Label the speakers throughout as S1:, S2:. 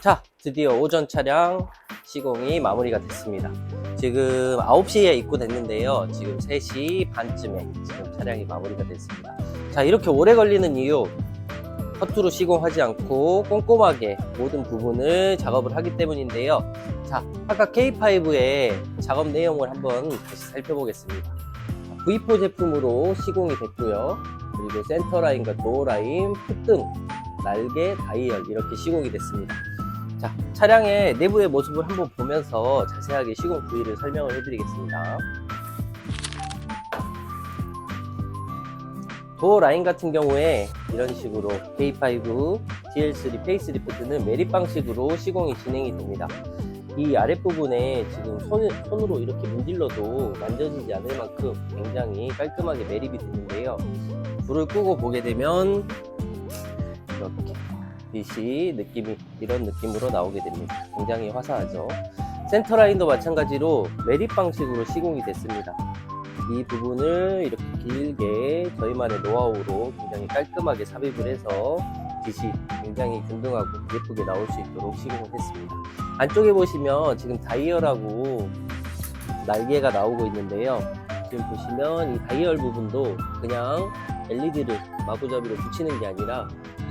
S1: 자, 드디어 오전 차량 시공이 마무리가 됐습니다. 지금 9시에 입고됐는데요. 지금 3시 반쯤에 지금 차량이 마무리가 됐습니다. 자, 이렇게 오래 걸리는 이유, 허투루 시공하지 않고 꼼꼼하게 모든 부분을 작업을 하기 때문인데요. 자, 아까 K5의 작업 내용을 한번 다시 살펴보겠습니다. V4 제품으로 시공이 됐고요. 그리고 센터라인과 도어라인, 풋등, 날개, 다이얼 이렇게 시공이 됐습니다. 자, 차량의 내부의 모습을 한번 보면서 자세하게 시공 부위를 설명을 해드리겠습니다. 도어 라인 같은 경우에 이런 식으로 K5, DL3 페이스리프트는 매립 방식으로 시공이 진행이 됩니다. 이 아랫부분에 지금 손, 손으로 이렇게 문질러도 만져지지 않을 만큼 굉장히 깔끔하게 매립이 되는데요. 불을 끄고 보게 되면 이렇게 빛이 느낌이 이런 느낌으로 나오게 됩니다. 굉장히 화사하죠. 센터라인도 마찬가지로 매립 방식으로 시공이 됐습니다. 이 부분을 이렇게 길게 저희만의 노하우로 굉장히 깔끔하게 삽입을 해서 빛이 굉장히 균등하고 예쁘게 나올 수 있도록 시공을 했습니다. 안쪽에 보시면 지금 다이얼하고 날개가 나오고 있는데요. 지금 보시면 이 다이얼 부분도 그냥 LED를 마구잡이로 붙이는 게 아니라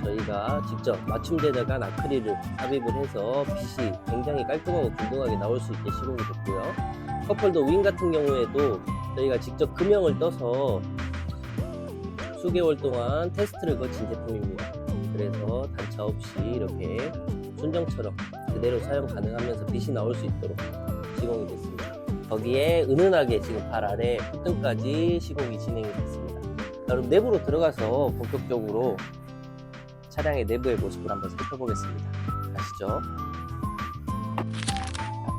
S1: 저희가 직접 맞춤 제작한 아크릴을 삽입을 해서 빛이 굉장히 깔끔하고 균등하게 나올 수 있게 시공이 됐고요. 컵홀더 윙 같은 경우에도 저희가 직접 금형을 떠서 수개월 동안 테스트를 거친 제품입니다. 그래서 단차 없이 이렇게 순정처럼 그대로 사용 가능하면서 빛이 나올 수 있도록 시공이 됐습니다. 거기에 은은하게 지금 발 아래 풋등까지 시공이 진행이 됐습니다. 자, 그럼 내부로 들어가서 본격적으로 차량의 내부의 모습을 한번 살펴보겠습니다. 가시죠.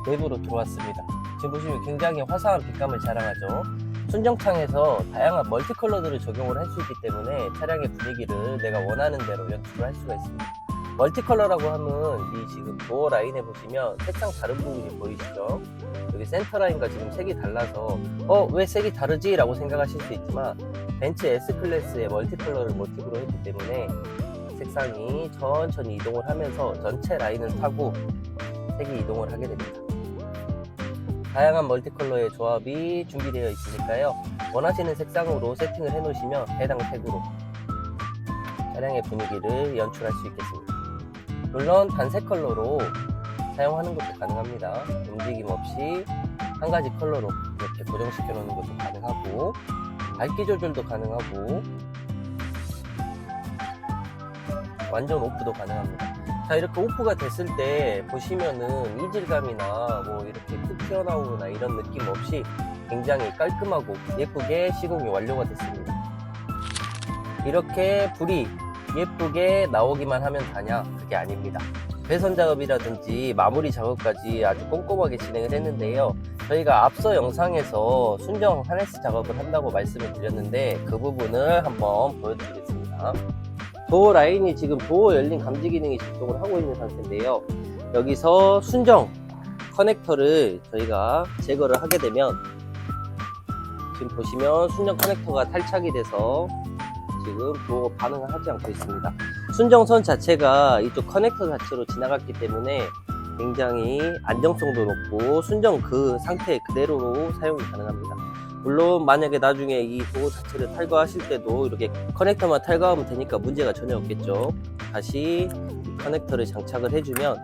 S1: 내부로 들어왔습니다. 지금 보시면 굉장히 화사한 빛감을 자랑하죠. 순정창에서 다양한 멀티 컬러들을 적용을 할 수 있기 때문에 차량의 분위기를 내가 원하는 대로 연출을 할 수가 있습니다. 멀티 컬러라고 하면 이 지금 도어 라인에 보시면 색상 다른 부분이 보이시죠? 여기 센터 라인과 지금 색이 달라서 어 왜 색이 다르지? 라고 생각하실 수 있지만 벤츠 S 클래스의 멀티 컬러를 모티브로 했기 때문에 색상이 천천히 이동을 하면서 전체 라인을 타고 색이 이동을 하게 됩니다. 다양한 멀티 컬러의 조합이 준비되어 있으니까요. 원하시는 색상으로 세팅을 해 놓으시면 해당 색으로 차량의 분위기를 연출할 수 있겠습니다. 물론 단색 컬러로 사용하는 것도 가능합니다. 움직임 없이 한 가지 컬러로 이렇게 고정시켜 놓는 것도 가능하고 밝기 조절도 가능하고 완전 오프도 가능합니다. 자 이렇게 오프가 됐을 때 보시면은 이질감이나 뭐 이렇게 툭 튀어나오거나 이런 느낌 없이 굉장히 깔끔하고 예쁘게 시공이 완료가 됐습니다. 이렇게 불이 예쁘게 나오기만 하면 다냐? 그게 아닙니다. 배선 작업이라든지 마무리 작업까지 아주 꼼꼼하게 진행을 했는데요. 저희가 앞서 영상에서 순정 하네스 작업을 한다고 말씀을 드렸는데 그 부분을 한번 보여드리겠습니다. 도어 라인이 지금 도어 열림 감지 기능이 작동을 하고 있는 상태인데요. 여기서 순정 커넥터를 저희가 제거를 하게 되면 지금 보시면 순정 커넥터가 탈착이 돼서 지금 도어 반응을 하지 않고 있습니다. 순정선 자체가 이쪽 커넥터 자체로 지나갔기 때문에 굉장히 안정성도 높고 순정 그 상태 그대로로 사용이 가능합니다. 물론 만약에 나중에 이 도어 자체를 탈거하실 때도 이렇게 커넥터만 탈거하면 되니까 문제가 전혀 없겠죠. 다시 이 커넥터를 장착을 해주면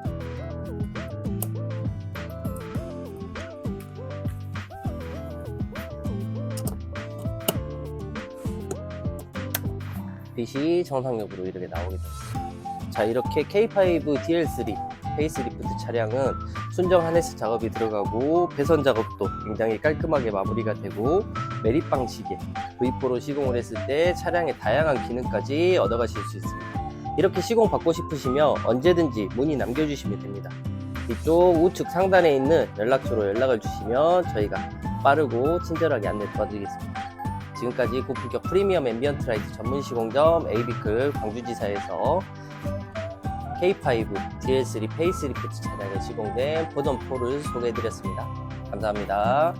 S1: 빛이 정상적으로 이렇게 나오게 됩니다. 자 이렇게 K5 DL3 페이스리프트 차량은 순정 하네스 작업이 들어가고 배선 작업도 굉장히 깔끔하게 마무리가 되고 매립 방식의 V4로 시공을 했을 때 차량의 다양한 기능까지 얻어가실 수 있습니다. 이렇게 시공 받고 싶으시면 언제든지 문의 남겨주시면 됩니다. 이쪽 우측 상단에 있는 연락처로 연락을 주시면 저희가 빠르고 친절하게 안내 도와드리겠습니다. 지금까지 고품격 프리미엄 앰비언트 라이트 전문 시공점 에이비클 광주지사에서 K5 DL3 페이스리프트 차량에 시공된 버전 4를 소개해드렸습니다. 감사합니다.